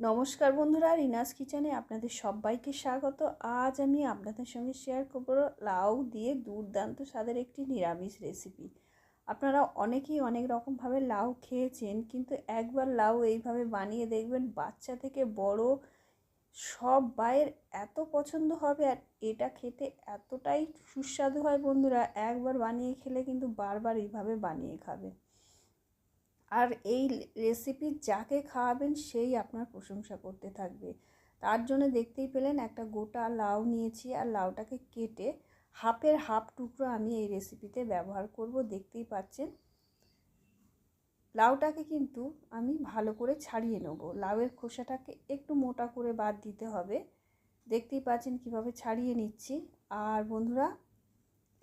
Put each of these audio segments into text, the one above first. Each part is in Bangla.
নমস্কার বন্ধুরা, রিনাস কিচেনে আপনাদের সবাইকে স্বাগত। আজ আমি আপনাদের সঙ্গে শেয়ার করব লাউ দিয়ে দুর্দান্ত স্বাদের একটি নিরামিষ রেসিপি আপনারা অনেকেই অনেক রকমভাবে লাউ খেয়েছেন, কিন্তু একবার লাউ এইভাবে বানিয়ে দেখবেন বাচ্চা থেকে বড় সব বাইয়ের এত পছন্দ হবে আর এটা খেতে এতটাই সুস্বাদু হয় বন্ধুরা, একবার বানিয়ে খেলে কিন্তু বারবার এইভাবে বানিয়ে খাবে। আর এই রেসিপি যাকে খাওয়াবেন সেই আপনার প্রশংসা করতে থাকবে। তার জন্য দেখতেই পেলেন একটা গোটা লাউ নিয়েছি আর লাউটাকে কেটে হাফের হাফ টুকরো আমি এই রেসিপিতে ব্যবহার করব। দেখতেই পাচ্ছেন, লাউটাকে কিন্তু আমি ভালো করে ছাড়িয়ে নেব। লাউয়ের খোসাটাকে একটু মোটা করে বাদ দিতে হবে। দেখতেই পাচ্ছেন কীভাবে ছাড়িয়ে নিচ্ছি। আর বন্ধুরা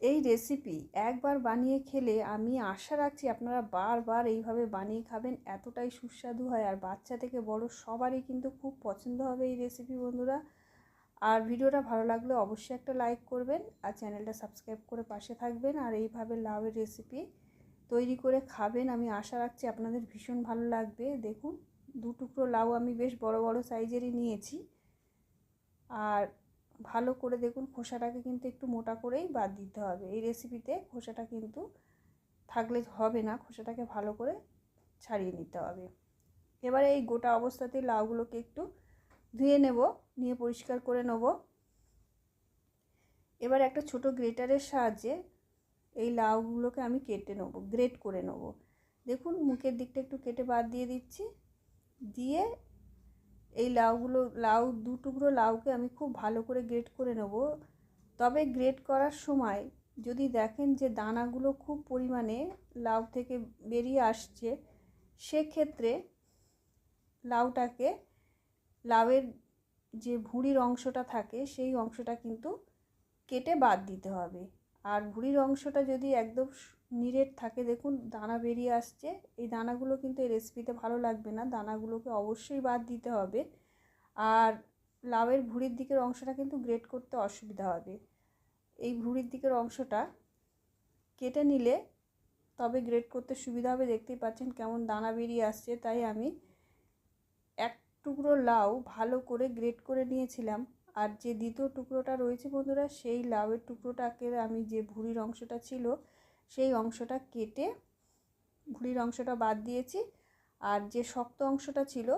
এই রেসিপি একবার বানিয়ে খেলে আমি আশা রাখছি আপনারা বারবার এইভাবে বানিয়ে খাবেন, এতটাই সুস্বাদু হয়। আর বাচ্চা থেকে বড় সবারই কিন্তু খুব পছন্দ হবে এই রেসিপি বন্ধুরা। আর ভিডিওটা ভালো লাগলে অবশ্যই একটা লাইক করবেন আর চ্যানেলটা সাবস্ক্রাইব করে পাশে থাকবেন আর এইভাবে লাউয়ের রেসিপি তৈরি করে খাবেন। আমি আশা রাখছি আপনাদের ভীষণ ভালো লাগবে। দেখুন, দু টুকরো লাউ আমি বেশ বড় বড় সাইজেরই নিয়েছি। আর ভালো করে দেখুন, খোসাটাকে কিন্তু একটু মোটা করেই বাদ দিতে হবে। এই রেসিপিতে খোসাটা কিন্তু থাকলে হবে না, খোসাটাকে ভালো করে ছাড়িয়ে নিতে হবে। এবারে এই গোটা অবস্থাতে লাউগুলোকে একটু ধুয়ে নেব, নিয়ে পরিষ্কার করে নেব। এবার একটা ছোট গ্রেটারের সাহায্যে এই লাউগুলোকে আমি কেটে নেব গ্রেট করে নেব। দেখুন, মুখের দিকটা একটু কেটে বাদ দিয়ে দিচ্ছি। দিয়ে এই লাউগুলো, লাউ, দু টুকরো লাউকে আমি খুব ভালো করে গ্রেট করে নেব। তবে গ্রেট করার সময় যদি দেখেন যে দানাগুলো খুব পরিমাণে লাউ থেকে বেরিয়ে আসছে, সেক্ষেত্রে লাউটাকে, লাউয়ের যে ভুঁড়ির অংশটা থাকে, সেই অংশটা কিন্তু কেটে বাদ দিতে হবে। আর ভুঁড়ির অংশটা যদি একদম নিরেট থাকে, দেখুন দানা বেরিয়ে আসছে। এই দানাগুলো কিন্তু এই রেসিপিতে ভালো লাগবে না। দানাগুলোকে অবশ্যই বাদ দিতে হবে। আর লাউয়ের ভুঁড়ির দিকের অংশটা কিন্তু গ্রেট করতে অসুবিধা হবে। এই ভুঁড়ির দিকের অংশটা কেটে নিলে তবে গ্রেট করতে সুবিধা হবে। দেখতেই পাচ্ছেন কেমন দানা বেরিয়ে আসছে। তাই আমি এক টুকরো লাউ ভালো করে গ্রেট করে নিয়েছিলাম। আর যে দ্বিতীয় টুকরোটা রয়েছে বন্ধুরা, সেই লাউয়ের টুকরোটাকে আমি যে ভুঁড়ির অংশটা ছিল, সেই অংশটা কেটে ভুঁড়ির অংশটা বাদ দিয়েছি। আর যে শক্ত অংশটা ছিল,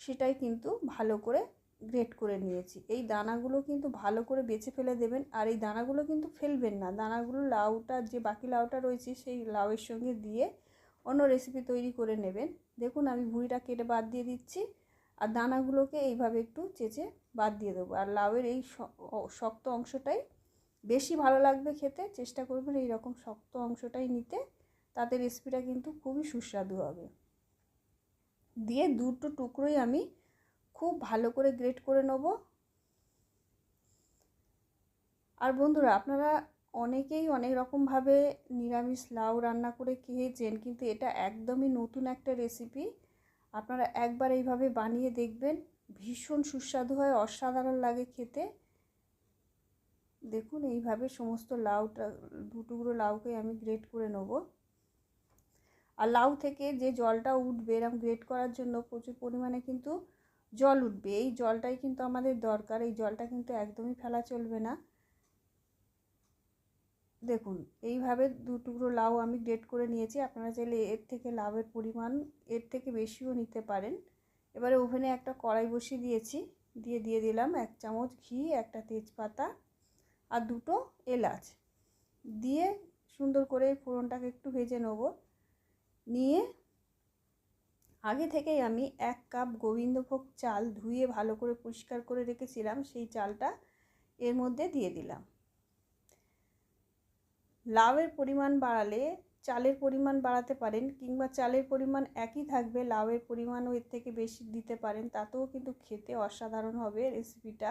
সেটাই কিন্তু ভালো করে গ্রেট করে নিয়েছি। এই দানাগুলো কিন্তু ভালো করে বেছে ফেলে দেবেন, আর এই দানাগুলো কিন্তু ফেলবেন না। দানাগুলো লাউটা, যে বাকি লাউটা রয়েছে, সেই লাউয়ের সঙ্গে দিয়ে অন্য রেসিপি তৈরি করে নেবেন। দেখুন, আমি ভুঁড়িটা কেটে বাদ দিয়ে দিচ্ছি। আর দানাগুলোকে এইভাবে একটু চেঁচে বাদ দিয়ে দেবো। আর লাউয়ের এই শক্ত অংশটাই বেশি ভালো লাগবে খেতে, চেষ্টা করবেন এই রকম শক্ত অংশটাই নিতে। তাতে রেসিপিটা কিন্তু খুবই সুস্বাদু হবে। দিয়ে দুটো টুকরোই আমি খুব ভালো করে গ্রেট করে নেব। আর বন্ধুরা, আপনারা অনেকেই অনেক রকমভাবে নিরামিষ লাউ রান্না করে খেয়েছেন, কিন্তু এটা একদমই নতুন একটা রেসিপি। আপনারা একবার এইভাবে বানিয়ে দেখবেন, ভীষণ সুস্বাদু হয়, অসাধারণ লাগে খেতে। দেখুন এইভাবে সমস্ত লাউটা দু টুকরো লাউকে আমি গ্রেট করে নেব। আর লাউ থেকে যে জলটা উঠবে এরকম গ্রেট করার জন্য প্রচুর পরিমাণে কিন্তু জল উঠবে। এই জলটাই কিন্তু আমাদের দরকার, এই জলটা কিন্তু একদমই ফেলা চলবে না। দেখুন, এইভাবে দু টুকরো লাউ আমি গ্রেট করে নিয়েছি। আপনারা চাইলে এর থেকে লাউয়ের পরিমাণ এর থেকে বেশিও নিতে পারেন। এবারে ওভেনে একটা কড়াই বসিয়ে দিয়েছি। দিয়ে দিয়ে দিলাম এক চামচ ঘি, একটা তেজপাতা আর দুটো এলাচ। দিয়ে সুন্দর করে ফোড়নটাকে একটু ভেজে নেব। নিয়ে আগে থেকেই আমি এক কাপ গোবিন্দভোগ চাল ধুয়ে ভালো করে পরিষ্কার করে রেখেছিলাম। সেই চালটা এর মধ্যে দিয়ে দিলাম। লাউয়ের পরিমাণ বাড়ালে চালের পরিমাণ বাড়াতে পারেন কিংবা চালের পরিমাণ একই থাকবে, লাউয়ের পরিমাণও এর থেকে বেশি দিতে পারেন, তাতেও কিন্তু খেতে অসাধারণ হবে রেসিপিটা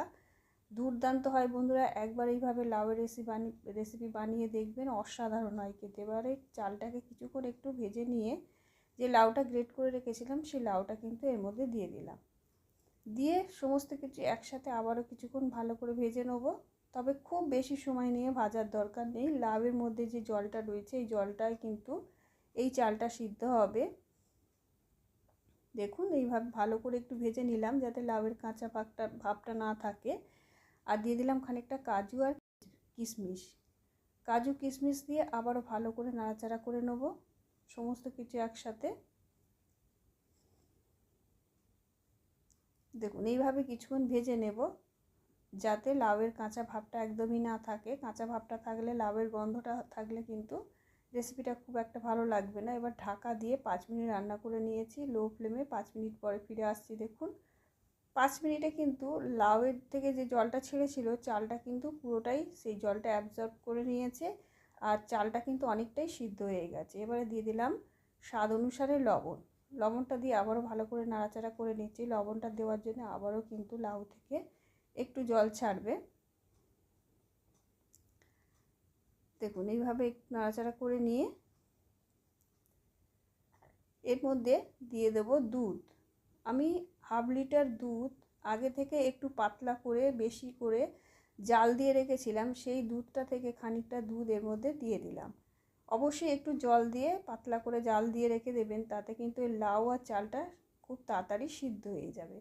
দুর্দান্ত হয় বন্ধুরা, একবার এইভাবে লাউয়ের রেসিপি বানিয়ে রেসিপি বানিয়ে দেখবেন, অসাধারণ হয় খেতে। এবারে চালটাকে কিছুক্ষণ একটু ভেজে নিয়ে যে লাউটা গ্রেট করে রেখেছিলাম, সেই লাউটা কিন্তু এর মধ্যে দিয়ে দিলাম। দিয়ে সমস্ত কিছু একসাথে আবারও কিছুক্ষণ ভালো করে ভেজে নেব। তবে খুব বেশি সময় নিয়ে ভাজার দরকার নেই। লাউয়ের মধ্যে যে জলটা রয়েছে, এই জলটায় কিন্তু এই চালটা সিদ্ধ হবে। দেখুন, এইভাবে ভালো করে একটু ভেজে নিলাম যাতে লাউয়ের কাঁচা পাকটা, ভাবটা না থাকে। আর দিয়ে দিলাম খানিকটা কাজু আর কিশমিশ। কাজু, কিশমিশ দিয়ে আবারও ভালো করে নাড়াচাড়া করে নেব সমস্ত কিছু একসাথে। দেখুন, এইভাবে কিছুক্ষণ ভেজে নেব। যাতে লাউয়ের কাঁচা ভাবটা একদমই না থাকে। কাঁচা ভাবটা থাকলে লাউয়ের গন্ধটা থাকলে কিন্তু রেসিপিটা খুব একটা ভালো লাগবে না। এবার ঢাকা দিয়ে পাঁচ মিনিট রান্না করে নিয়েছি। লো ফ্লেমে পাঁচ মিনিট পরে ফিরে আসছি, দেখুন। পাঁচ মিনিটে কিন্তু লাউয়ের থেকে যে জলটা ছেড়েছিল, চালটা কিন্তু পুরোটাই সেই জলটা অ্যাবজর্ব করে নিয়েছে আর চালটা কিন্তু অনেকটাই সিদ্ধ হয়ে গেছে। এবারে দিয়ে দিলাম স্বাদ অনুসারে লবণ। লবণটা দিয়ে আবারও ভালো করে নাড়াচাড়া করে নিচ্ছি। লবণটা দেওয়ার জন্য আবারও কিন্তু লাউ থেকে একটু জল ছাড়বে। দেখুন, এইভাবে একটু নাড়াচাড়া করে নিয়ে এর মধ্যে দিয়ে দেব দুধ। আমি হাফ লিটার দুধ আগে থেকে একটু পাতলা করে, বেশি করে জাল দিয়ে রেখেছিলাম, সেই দুধটা থেকে খানিকটা দুধ এর মধ্যে দিয়ে দিলাম। অবশ্যই একটু জল দিয়ে পাতলা করে জাল দিয়ে রেখে দেবেন, তাতে কিন্তু লাউ আর চালটা খুব তাড়াতাড়ি সিদ্ধ হয়ে যাবে।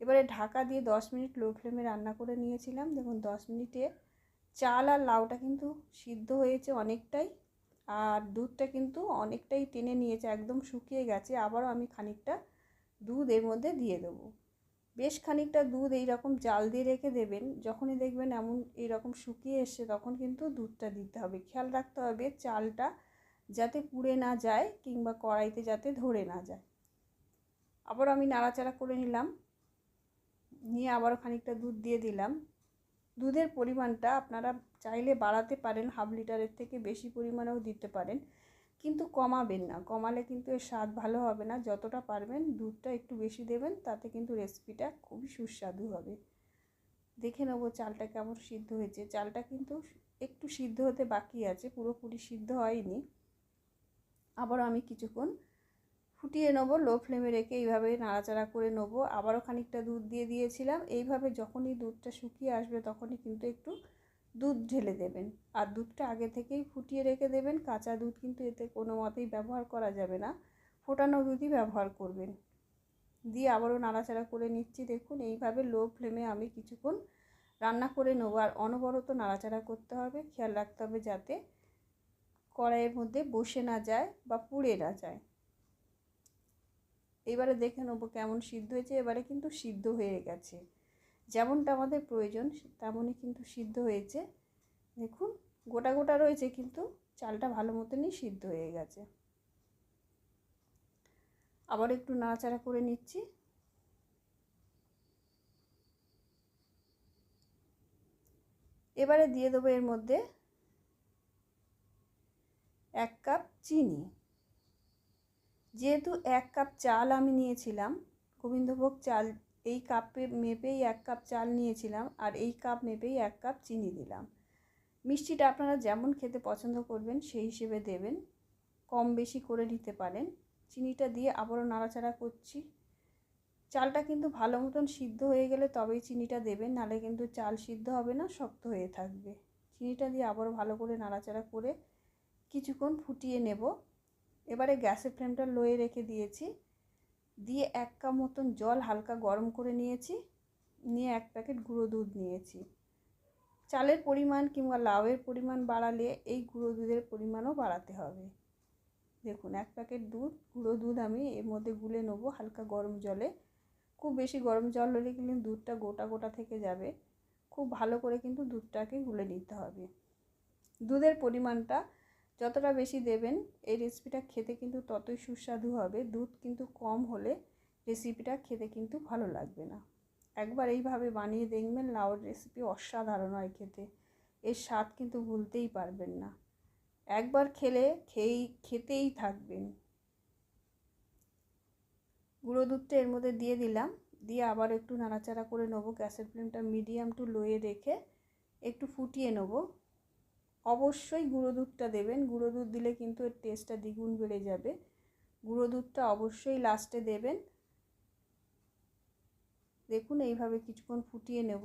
এবারে ঢাকা দিয়ে দশ মিনিট লো ফ্লেমে রান্না করে নিয়েছিলাম। দেখুন, দশ মিনিটে চাল আর লাউটা কিন্তু সিদ্ধ হয়েছে অনেকটাই, আর দুধটা কিন্তু অনেকটাই টেনে নিয়েছে, একদম শুকিয়ে গেছে। আবারও আমি খানিকটা দুধ এর মধ্যে দিয়ে দেবো। বেশ খানিকটা দুধ এই রকম জাল দিয়ে রেখে দেবেন। যখনই দেখবেন এমন এই রকম শুকিয়ে এসছে, তখন কিন্তু দুধটা দিতে হবে। খেয়াল রাখতে হবে চালটা যাতে পুড়ে না যায় কিংবা কড়াইতে যাতে ধরে না যায়। আবার আমি নাড়াচাড়া করে নিলাম। নিয়ে আবারও খানিকটা দুধ দিয়ে দিলাম। দুধের পরিমাণটা আপনারা চাইলে বাড়াতে পারেন, হাফ লিটারের থেকে বেশি পরিমাণেও দিতে পারেন। কিন্তু কমাবেন না, কমালে কিন্তু এর স্বাদ ভালো হবে না। যতটা পারবেন দুধটা একটু বেশি দেবেন, তাতে কিন্তু রেসিপিটা খুবই সুস্বাদু হবে। দেখে নেব চালটা কেমন সিদ্ধ হয়েছে। চালটা কিন্তু একটু সিদ্ধ হতে বাকি আছে, পুরোপুরি সিদ্ধ হয়নি। আবারও আমি কিছুক্ষণ ফুটিয়ে নেব লো ফ্লেমে রেখে এইভাবে নাড়াচাড়া করে নেব। আবারও খানিকটা দুধ দিয়ে দিয়েছিলাম। এইভাবে যখনই দুধটা শুকিয়ে আসবে তখনই কিন্তু একটু দুধ ঢেলে দেবেন। আর দুধটা আগে থেকেই ফুটিয়ে রেখে দেবেন। কাঁচা দুধ কিন্তু এতে কোনো মতেই ব্যবহার করা যাবে না। ফোটানো দুধই ব্যবহার করবেন। দিয়ে আবারও নাড়াচাড়া করে নিচ্ছি। দেখুন, এইভাবে লো ফ্লেমে আমি কিছুক্ষণ রান্না করে নেব। আর অনবরত নাড়াচাড়া করতে হবে। খেয়াল রাখতে হবে যাতে কড়াইয়ের মধ্যে বসে না যায় বা পুড়ে না যায়। এবারে দেখে নেব কেমন সিদ্ধ হয়েছে, এবারে কিন্তু সিদ্ধ হয়ে গেছে। যেমনটা আমাদের প্রয়োজন, তেমনই কিন্তু সিদ্ধ হয়েছে। দেখুন, গোটা গোটা রয়েছে কিন্তু, চালটা ভালো মতনই সিদ্ধ হয়ে গেছে। আবার একটু নাড়াচাড়া করে নিচ্ছি। এবারে দিয়ে দেবো এর মধ্যে এক কাপ চিনি। যেহেতু এক কাপ চাল আমি নিয়েছিলাম, গোবিন্দভোগ চাল, এই কাপে মেপেই এক কাপ চাল নিয়েছিলাম আর এই কাপ মেপেই এক কাপ চিনি দিলাম। মিষ্টিটা আপনারা যেমন খেতে পছন্দ করবেন সেই হিসেবে দেবেন, কম বেশি করে নিতে পারেন। চিনিটা দিয়ে আবারও নাড়াচাড়া করছি। চালটা কিন্তু ভালো মতন সিদ্ধ হয়ে গেলে তবেই চিনিটা দেবেন, নালে কিন্তু চাল সিদ্ধ হবে না, শক্ত হয়ে থাকবে। চিনিটা দিয়ে আবারও ভালো করে নাড়াচাড়া করে কিছুক্ষণ ফুটিয়ে নেব। এবারে গ্যাসের ফ্লেমটা লোয়ে রেখে দিয়েছি। দিয়ে এক কাপ মতন জল হালকা গরম করে নিয়েছি। নিয়ে এক প্যাকেট গুঁড়ো দুধ নিয়েছি। চালের পরিমাণ কিংবা লাউয়ের পরিমাণ বাড়ালে এই গুঁড়ো দুধের পরিমাণও বাড়াতে হবে। দেখুন, এক প্যাকেট দুধ, গুঁড়ো দুধ আমি এর মধ্যে গুলে নেব হালকা গরম জলে। খুব বেশি গরম জল হলে কিন্তু দুধটা গোটা গোটা থেকে যাবে। খুব ভালো করে কিন্তু দুধটাকে গুলে নিতে হবে। দুধের পরিমাণটা যতটা বেশি দেবেন, এই রেসিপিটা খেতে কিন্তু ততই সুস্বাদু হবে। দুধ কিন্তু কম হলে রেসিপিটা খেতে কিন্তু ভালো লাগবে না। একবার এইভাবে বানিয়ে দেখবেন, লাউর রেসিপি অসাধারণ হয় খেতে। এর স্বাদ কিন্তু ভুলতেই পারবেন না। একবার খেলে খেয়েই, খেতেই থাকবেন। গুঁড়ো দুধটা এর মধ্যে দিয়ে দিলাম। দিয়ে আবার একটু নাড়াচাড়া করে নেব। গ্যাসের ফ্লেমটা মিডিয়াম টু লোয়ে রেখে একটু ফুটিয়ে নেব। অবশ্যই গুঁড়ো দুধটা দেবেন। গুঁড়ো দুধ দিলে কিন্তু এর টেস্টটা দ্বিগুণ বেড়ে যাবে। গুঁড়ো দুধটা অবশ্যই লাস্টে দেবেন। দেখুন, এইভাবে কিছুক্ষণ ফুটিয়ে নেব।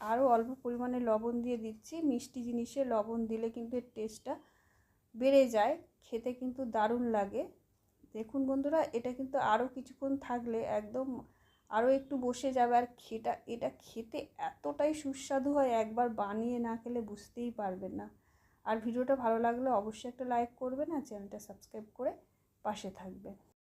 আরও অল্প পরিমাণে লবণ দিয়ে দিচ্ছি। মিষ্টি জিনিসে লবণ দিলে কিন্তু এর টেস্টটা বেড়ে যায়। খেতে কিন্তু দারুণ লাগে। দেখুন বন্ধুরা, এটা কিন্তু আরও কিছুক্ষণ থাকলে একদম আরও একটু বসে যাবে। আর খেটা, এটা খেতে এতটাই সুস্বাদু হয়, একবার বানিয়ে না খেলে বুঝতেই পারবেন না। আর ভিডিওটা ভালো লাগলে অবশ্যই একটা লাইক করবেন আর চ্যানেলটা সাবস্ক্রাইব করে পাশে থাকবেন।